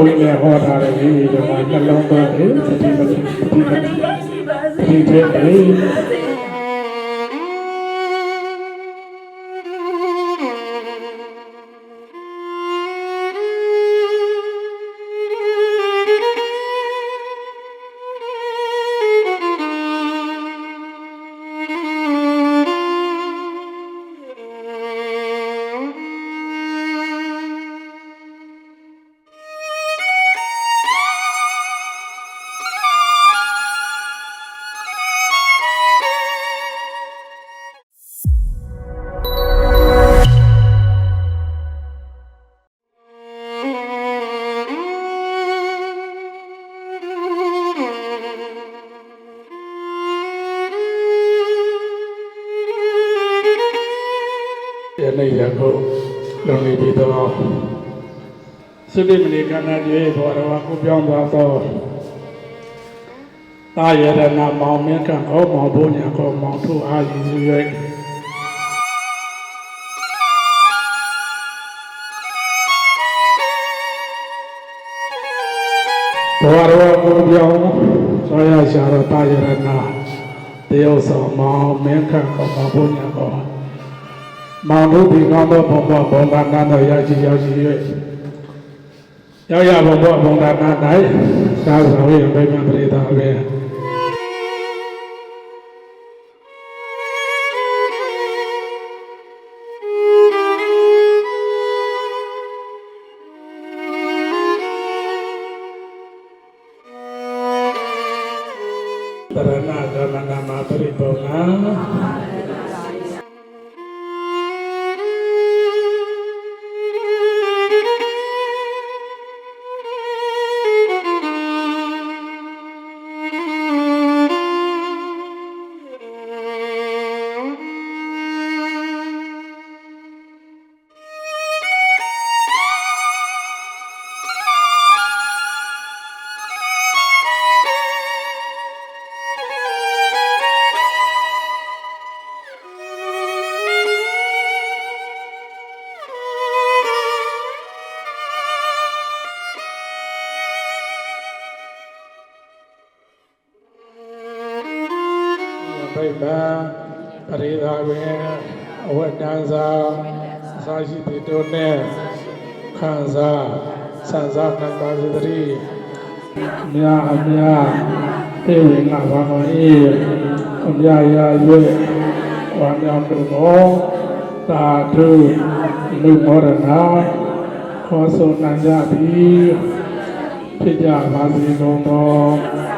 ုန်းကြီးလည်းဟောထားတယ်ဒီဒီမှာနှလုံးသွင်းတယ်ဒီမဒီဒီမဒီတဲ့ ဒီယနေ့ယခုလုံလီပြီးတော့သုတိမဏိကဏ္ဍကြီးဘောရဝကိုပြောင်းသွားတော့တာရရနာမောင်မင်းကဟောမောင်ဘုညာကောမောင်ထုအားယူ၍ဘောရဝကိုပြောင်းဆောရရှာတော့တာရရနာတယောက်ဆောင်မောင်မင်းကကောမောင်ဘုညာကော မောင်တို့ဒီကောင်းသောဘုံဘဘုံသာနာတော်ရရှိရောက်ရှိ၍ရောက်ရဘုံဘဘုံသာနာ၌သာသာဝိဗိမံပရိသဘေတရဏဂမနာမပရိပုံနာ ဗိဗ္ဗံပရိသာဝေအဝတ္တန်သာအစာရှိတိတို့နဲ့ခံစားဆန်စားနိုင်ပါစေတည်းမြာအမြာတေဝေငါဘာမဤအမြာရာ၍ဝါမြောက်တို့သောသာဓုလူမောရဏခေါ်ဆိုနိုင်ကြသည်ဖြစ်ကြပါစေကုန်သော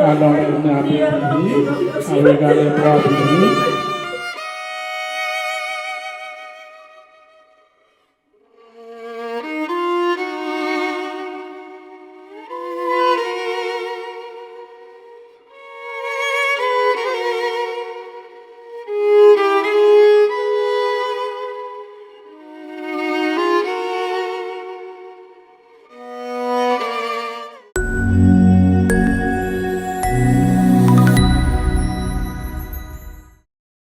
Anon Nabi, Awegan Ibrahim,